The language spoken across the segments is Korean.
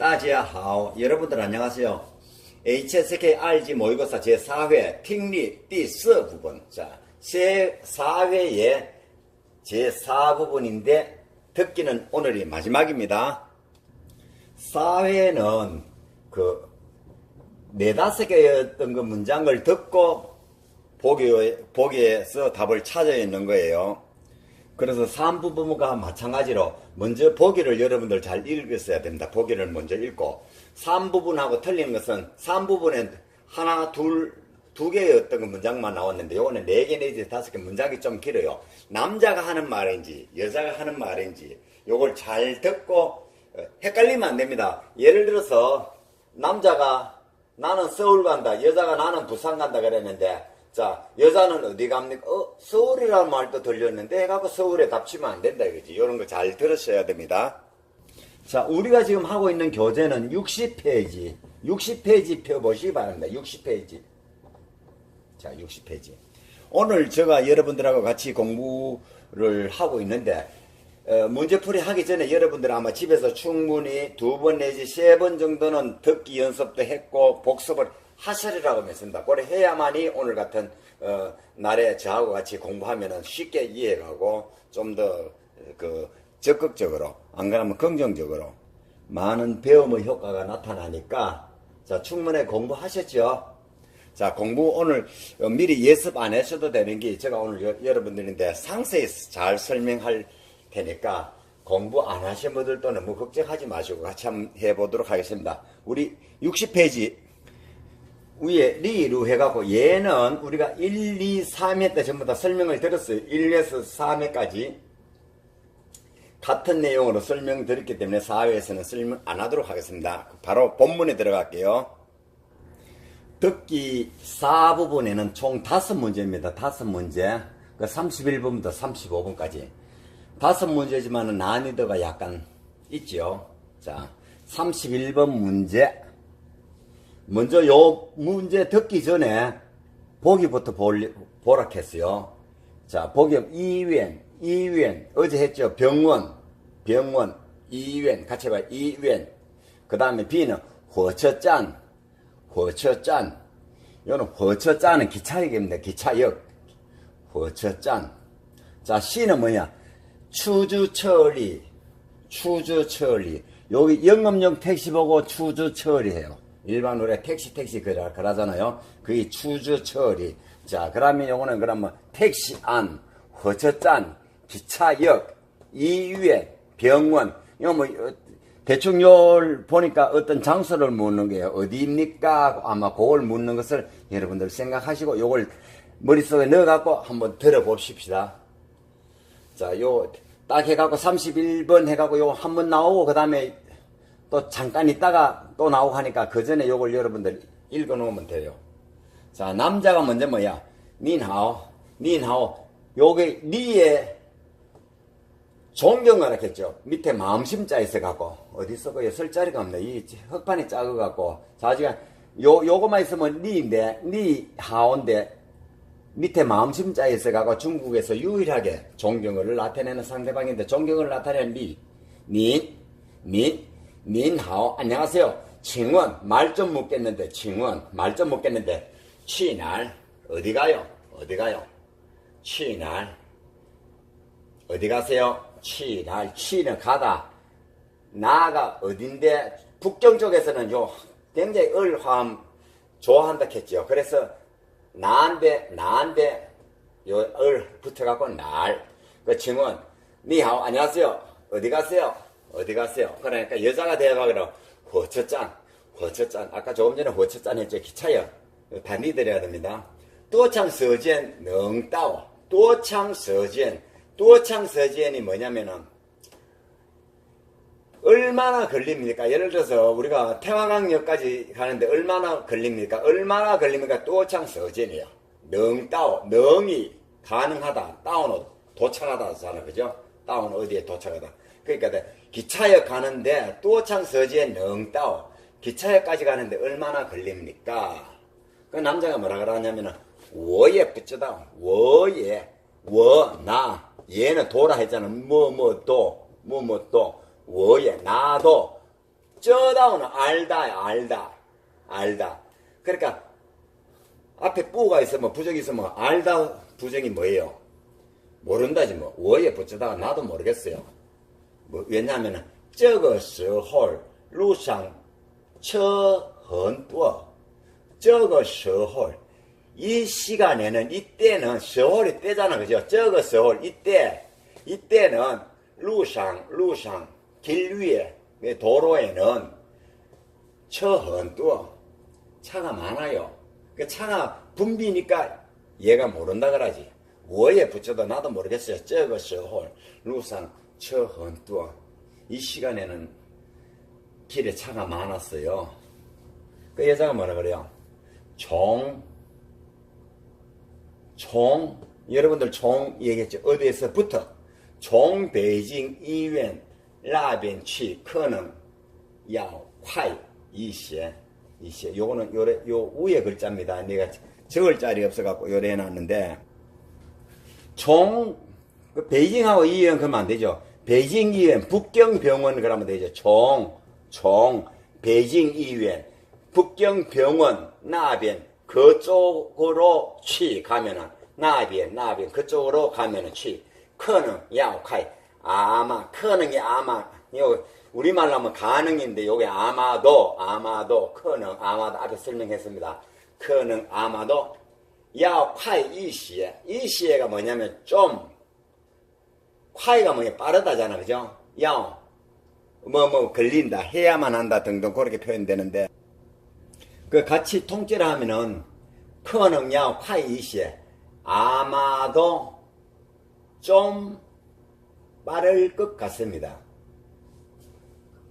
大家 하오. 여러분들 안녕하세요. HSK RG 모의고사 제4회 핑리 디스 부분. 자 제4회의 제4부분인데 듣기는 오늘이 마지막입니다. 4회는 그 네다섯 개였던 그 문장을 듣고 보기에서 답을 찾아 있는 거예요. 그래서 3부분과 마찬가지로 먼저 보기를 여러분들 잘 읽었어야 됩니다. 보기를 먼저 읽고 3부분하고 틀린 것은 3부분엔 하나, 둘, 두 개의 어떤 그 문장만 나왔는데 요거는 네 개 내지 다섯 개 문장이 좀 길어요. 남자가 하는 말인지 여자가 하는 말인지 요걸 잘 듣고 어, 헷갈리면 안 됩니다. 예를 들어서 남자가 나는 서울 간다. 여자가 나는 부산 간다 그랬는데 자 여자는 어디 갑니까? 어 서울이라는 말도 들렸는데 해갖고 서울에 답치면 안 된다 이거지. 이런 거 잘 들으셔야 됩니다. 자 우리가 지금 하고 있는 교재는 60페이지 60페이지 펴보시기 바랍니다. 60페이지 자 60페이지 오늘 제가 여러분들하고 같이 공부를 하고 있는데 어, 문제풀이 하기 전에 여러분들 아마 집에서 충분히 두 번 내지 세 번 정도는 듣기 연습도 했고 복습을 하시리라고 믿습니다. 그래 해야만이 오늘 같은 어, 날에 저하고 같이 공부하면 쉽게 이해가고 좀 더 그 적극적으로 안 그러면 긍정적으로 많은 배움의 효과가 나타나니까 자 충분히 공부하셨죠? 자, 공부 오늘 어, 미리 예습 안 하셔도 되는 게 제가 오늘 여, 여러분들인데 상세히 잘 설명할 테니까 공부 안 하신 분들도 너무 걱정하지 마시고 같이 한번 해보도록 하겠습니다. 우리 60페이지 위에 리루 해갖고 얘는 우리가 1, 2, 3회 때 전부 다 설명을 드렸어요. 1에서 3회까지 같은 내용으로 설명드렸기 때문에 4회에서는 설명 안 하도록 하겠습니다. 바로 본문에 들어갈게요. 듣기 4부분에는 총 5문제입니다. 5문제. 그 31분부터 35분까지. 5문제지만 난이도가 약간 있죠. 자, 31번 문제. 먼저 요 문제 듣기 전에 보기부터 볼, 보라 했어요. 자, 보기 이위엔, 이위엔, 어제 했죠. 병원, 병원, 이위엔, 같이 해봐요. 이위엔. 그 다음에 B는 호처짠, 호처짠. 요는 호처짠은 기차역입니다. 기차역. 호처짠. 자, C는 뭐냐? 추주처리, 추주처리. 여기 영업용 택시 보고 추주처리해요. 일반 노래 택시 택시 그라 그러잖아요. 그게 추주 처리. 자 그러면 요거는 그러면 뭐 택시 안 거처站 기차역 이유에 병원 이거 뭐 어, 대충 요걸 보니까 어떤 장소를 묻는 게 어디입니까? 아마 그걸 묻는 것을 여러분들 생각하시고 요걸 머릿속에 넣어갖고 한번 들어봅시다. 자, 요, 딱 해갖고 31번 해갖고 요 한 번 나오고, 그 다음에 또 잠깐 있다가 또 나오고 하니까 그 전에 요걸 여러분들 읽어 놓으면 돼요. 자, 남자가 먼저 뭐야? 닌하오, 닌하오. 요게 니의 존경을 했겠죠. 밑에 마음심자 있어갖고, 어디 있어가요? 쓸 자리가 없네. 이 흑판이 작아갖고. 자지가, 요, 요거만 있으면 니인데, 니 하온데, 밑에 마음심자 있어갖고 중국에서 유일하게 존경을 나타내는 상대방인데, 존경을 나타내는 니, 닌, 닌, 닌하오. 안녕하세요. 칭원, 말 좀 묻겠는데, 칭원, 말 좀 묻겠는데, 취날, 어디 가요? 어디 가요? 취날, 어디 가세요? 취날, 취는 가다. 나가 어딘데, 북경 쪽에서는 요, 굉장히 을화음 좋아한다 했죠. 그래서, 나한테, 나한테, 요, 을 붙어갖고 날. 그 증원, 니하오, 안녕하세요. 어디 가세요? 어디 가세요? 그러니까 여자가 대화하기로, 호처짠, 호처짠. 아까 조금 전에 호처짠 했죠. 기차요. 반리드려야 됩니다. 또창 서지엔 능따오. 또창 서지엔. 또창 서지엔이 뭐냐면은, 얼마나 걸립니까? 예를 들어서 우리가 태화강역까지 가는데 얼마나 걸립니까? 얼마나 걸립니까? 또창 서지엔이요. 능따오. 능이 가능하다. 따오는 도착하다잖아. 그죠? 따오는 어디에 도착하다. 그러니까 기차역 가는데 또창 서지엔 능따오. 기차역까지 가는데 얼마나 걸립니까? 그 남자가 뭐라 그러냐면은 워에 붙여다. 워에 워 나. 얘는 도라 했잖아. 뭐 뭐 도. 뭐 뭐 도. 워에 나도 쩌다오는 알다, 알다, 알다. 그러니까 앞에 뿌가 있으면 부정이 있으면 알다 부정이 뭐예요? 모른다지 뭐. 워에 붙여다가 나도 모르겠어요. 뭐 왜냐하면은 这个时候路上车很多.这个时候이 시간에는 이때는 서울이 때잖아 그죠? 这个时候 이때 이때는 루상 루상 길 위에 그 도로에는 처헌또 차가 많아요. 그 차가 붐비니까 얘가 모른다 그러지. 뭐에 붙여도 나도 모르겠어요. 这个时候 루상 저헌 또한 이 시간에는 길에 차가 많았어요. 그 여자가 뭐라 그래요? 종, 종, 여러분들 종 얘기했죠. 어디에서부터? 종, 베이징, 이웬, 라벤, 치, 커는 야화이 이시에, 이시에. 요거는 요래, 요 위에 글자입니다. 내가 적을 자리 없어갖고 요래 해놨는데, 종, 그 베이징하고 이웬 그러면 안 되죠. 베이징 이院북경병원 그러면 되죠. 종, 종, 베이징 이院북경병원 나변 그쪽으로 취 가면은 나변 나변 그쪽으로 가면은 취 커능 야오카이 아마 커능이 아마 요 우리말로 하면 가능인데 요게 아마도 아마도 커능 아마도 앞에 설명했습니다. 커능 아마도 야오카이 이시에 이시에가 뭐냐면 좀 콰이가 뭐냐 빠르다잖아 그죠? 야오 뭐뭐 걸린다 해야만 한다 등등 그렇게 표현되는데 그 같이 통째로 하면은 커능야 콰이 이시에 아마도 좀 빠를 것 같습니다.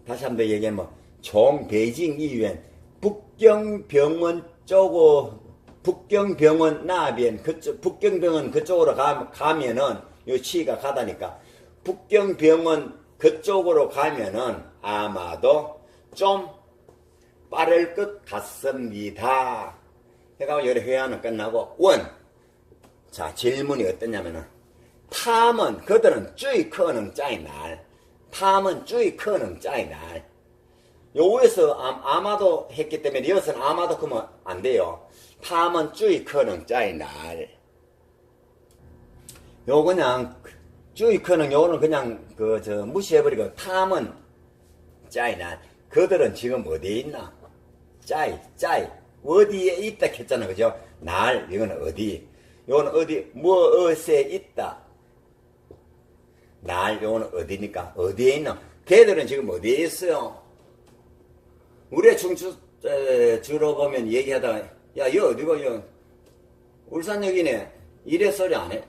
다시 한 번 얘기하면 종 베이징 이院 북경병원 쪽으로 북경병원 나변 그쪽 북경병원 그쪽으로 가, 가면은 요 치가 가다니까 북경병원 그쪽으로 가면은 아마도 좀 빠를 것 같습니다. 해가 요래 회화는 끝나고 원. 자 질문이 어떠냐면은 탐은 그들은 쭈이 커는 짜이 날. 탐은 쭈이 커는 짜이 날. 요에서 아, 아마도 했기 때문에 여기서는 아마도 그러면 안 돼요. 탐은 쭈이 커는 짜이 날. 요 그냥 쭈이 커는 요거는 그냥 그 저 무시해버리고 탐은 짜이 날. 그들은 지금 어디에 있나? 짜이 짜이 어디에 있다 했잖아 그죠? 날 이거는 어디? 요거는 어디 무엇에 있다? 날 요거는 어디니까 어디에 있나? 걔들은 지금 어디에 있어요? 우리 충주 에, 주로 보면 얘기하다가 야, 여 어디고 여 울산역이네 이래 소리 안 해?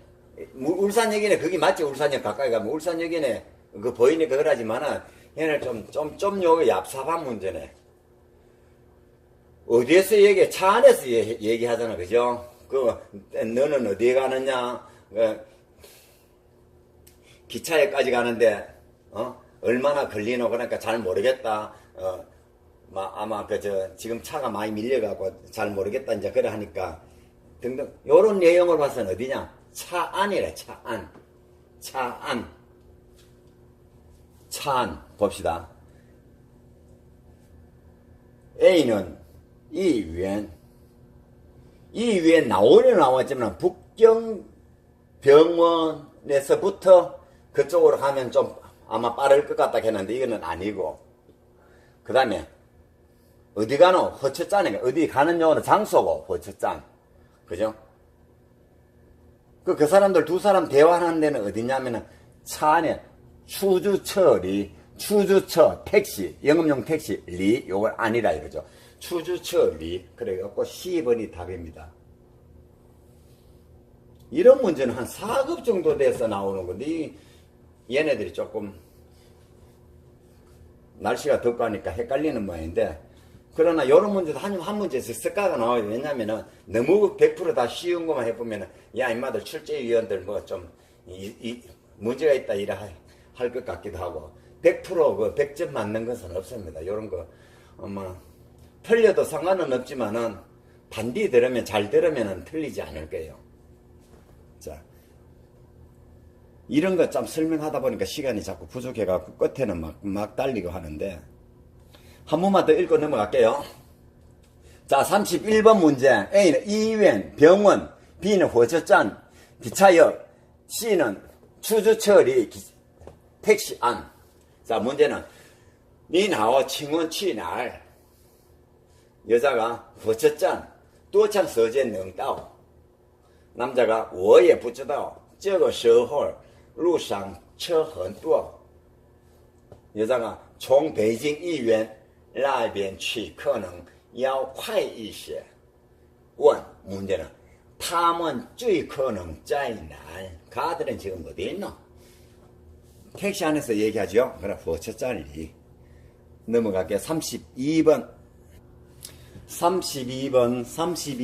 무- 울산역이네 거기 맞지 울산역 가까이 가면 울산역이네 그 보이니까 그러지만은 얘는 좀좀 좀 요거 얍삽한 문제네. 어디에서 얘기 차 안에서 얘- 얘기하잖아 그죠? 그 너는 어디에 가느냐? 그, 기차에까지 가는데 어 얼마나 걸리노 그러니까 잘 모르겠다. 어 마- 아마 그 저 지금 차가 많이 밀려가고 잘 모르겠다 이제 그래 하니까 등등 요런 내용을 봐서는 어디냐 차 안이래 차 안. 차 안. 차안 봅시다. A는 이위엔 이위엔 나오려 나왔지만 북경 병원에서부터 그쪽으로 가면 좀 아마 빠를 것 같다 했는데 이거는 아니고 그 다음에 어디 가노? 허처짠이 어디 가는 용어는 장소고 허처짠 그죠? 그, 그 사람들 두 사람 대화하는 데는 어디냐면은 차 안에 추주처리 추주처 택시 영업용 택시 리 요걸 아니라 이거죠. 추주처 리 그래갖고 10번이 답입니다. 이런 문제는 한 4급 정도 돼서 나오는 건데 이 얘네들이 조금 날씨가 덥고 하니까 헷갈리는 모양인데 그러나 이런 문제도 한, 한 문제에서 습가가 나와요. 왜냐면은 너무 100%다 쉬운 것만 해보면은 야 임마들 출제위원들 뭐좀 이, 문제가 있다 이라 할것 같기도 하고 100%그 100점 맞는 것은 없습니다. 이런 거 아마 틀려도 상관은 없지만은 반디 들으면 잘 들으면은 틀리지 않을 거예요. 자 이런 거좀 설명하다 보니까 시간이 자꾸 부족해갖고 끝에는 막, 막 달리고 하는데 한 번만 더 읽고 넘어갈게요. 자, 31번 문제. A는医院, 병원, B는火车站, 기차역, C는 추주처리, 기- 택시 안. 자, 문제는, 你好,请问去哪儿? 여자가 火车站,多长时间能到? 남자가 我也不知道,这个时候路上车很多. 여자가 从北京医院 那边去可能要快一些。问 문제는 他们最可能在哪? 가들은 지금 어디 있노? 택시 안에서 얘기하죠. 그래 火车站里 넘어갈게요. 32번 32번 32